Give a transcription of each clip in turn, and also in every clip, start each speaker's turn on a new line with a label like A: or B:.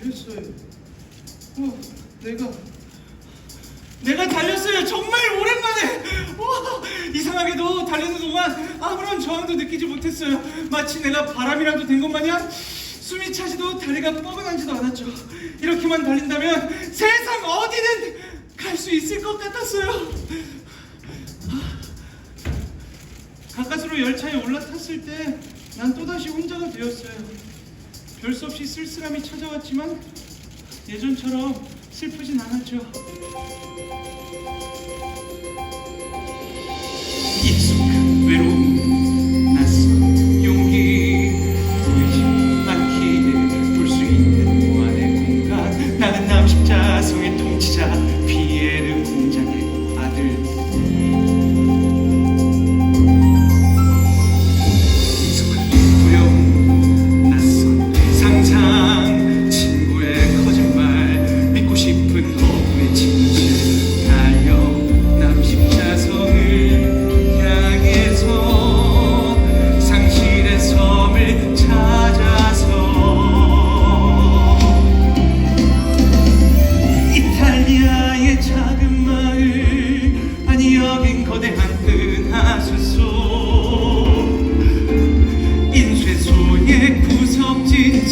A: 달렸어요. 어, 내가 내가 달렸어요. 정말 오랜만에. 와, 이상하게도 달리는 동안 아무런 저항도 느끼지 못했어요. 마치 내가 바람이라도 된 것 마냥 숨이 차지도 다리가 뻐근하지도 않았죠. 이렇게만 달린다면 세상 어디든 갈 수 있을 것 같았어요. 가까스로 열차에 올라탔을 때 난 또다시 혼자가 되었어요. 별 수 없이 쓸쓸함이 찾아왔지만 예전처럼 슬프진 않았죠.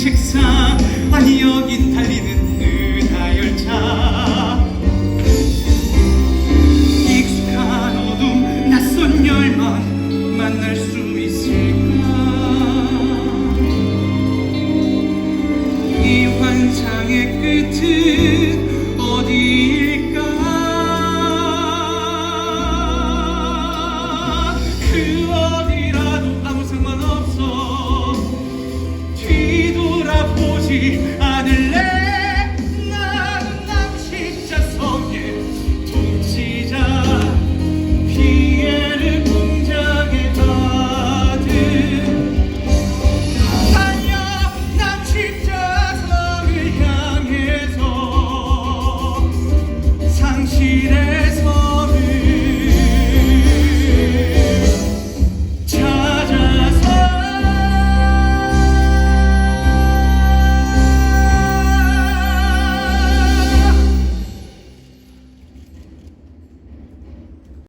A: 책상 ti.